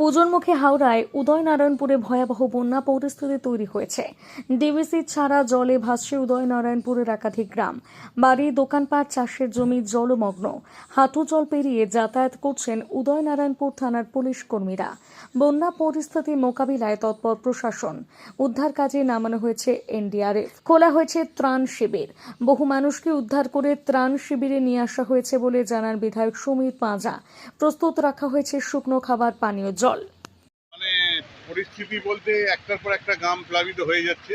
পুজোর মুখে হাওড়ায় উদয়নারায়ণপুরে ভয়াবহ বন্যা পরিস্থিতি তৈরি হয়েছে। ডিভিসি ছাড়া জলে ভাসছে উদয়নারায়ণপুরের একাধিক গ্রাম। বাড়ি, দোকানপাট, চাষের জমি জলমগ্ন। হাঁটু জল পেরিয়ে যাতায়াত করছেন উদয়নারায়ণপুর থানার পুলিশ কর্মীরা। বন্যা পরিস্থিতি মোকাবিলায় তৎপর প্রশাসন। উদ্ধার কাজে নামানো হয়েছে এনডিআরএফ। খোলা হয়েছে ত্রাণ শিবির। বহু মানুষকে উদ্ধার করে ত্রাণ শিবিরে নিয়ে আসা হয়েছে বলে জানান বিধায়ক সমীর পাঁজা। প্রস্তুত রাখা হয়েছে শুকনো খাবার, পানীয় জল। মানে পরিস্থিতি বলতে একটার পর একটা গ্রাম প্লাবিত হয়ে যাচ্ছে।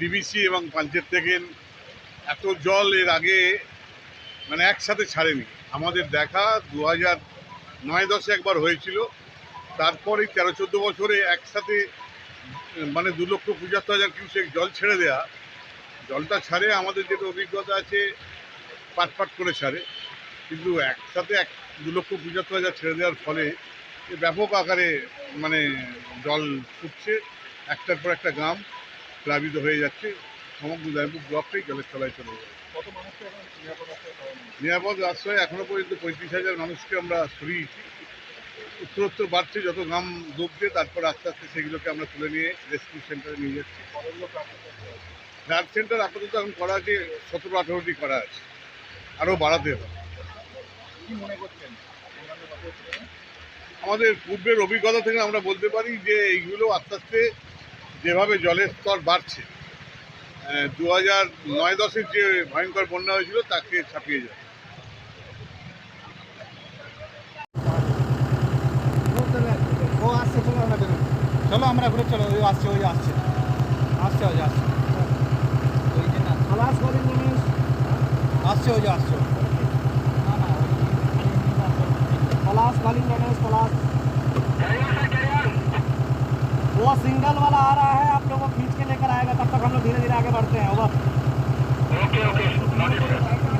ডিবিসি এবং পাঞ্চের থেকে এত জল এর আগে মানে একসাথে ছাড়েনি। আমাদের দেখা দু হাজার নয় দশে একবার হয়েছিল। তারপরে তেরো চোদ্দ বছরে একসাথে মানে দু লক্ষ পঁচাত্তর হাজার কিউসেক জল ছেড়ে দেয়া। জলটা ছাড়ে, আমাদের যেটা অভিজ্ঞতা আছে, পাট পাট করে ছাড়ে। কিন্তু একসাথে এক দু লক্ষ পঁচাত্তর হাজার ছেড়ে দেওয়ার ফলে ব্যাপক আকারে মানে জল ফুটছে একটার পর একটা গ্রাম প্লাবিত হয়ে যাচ্ছে সমগ্র উদয়পুর ব্লকটাই জলের তলায় চলে যাবে নিরাপদ আশ্রয় পাওয়া যাবে? নিরাপদ আশ্রয় এখনও পর্যন্ত পঁয়ত্রিশ হাজার মানুষকে আমরা সরিয়েছি উত্তরোত্তর বাড়ছে যত গ্রাম ডুবছে তারপর আস্তে আস্তে সেগুলোকে আমরা তুলে নিয়ে রেস্কিউ সেন্টারে নিয়ে যাচ্ছি? ফ্ল্যাট সেন্টার আপাতত এখন করা আছে সতেরো আঠেরোটি করা আছে আরও বাড়াতে হবে কি মনে করছেন? আমাদের পূর্বের অভিজ্ঞতা থেকে আমরা বলতে পারি যে এইগুলো আস্তে আস্তে যেভাবে জলের স্তর বাড়ছে দু হাজার নয় দশের যে ভয়ঙ্কর বন্যা হয়েছিল তাকে ছাপিয়ে যায় ও আসছে চলো আমরা চলো আমরা ঘুরে চলো ওই আসছে ওই আসছে। আসছে ওই আসছে ওই যে না খালাস করেন জিনিস আসছে ওই যে আসছে। पलाश कॉलिंग गणेश पलाश वो सिंगल वाला आ रहा है, आप लोगों को खींच के लेकर आएगा, तब तक हम लोग धीरे धीरे आगे बढ़ते हैं ओके ओके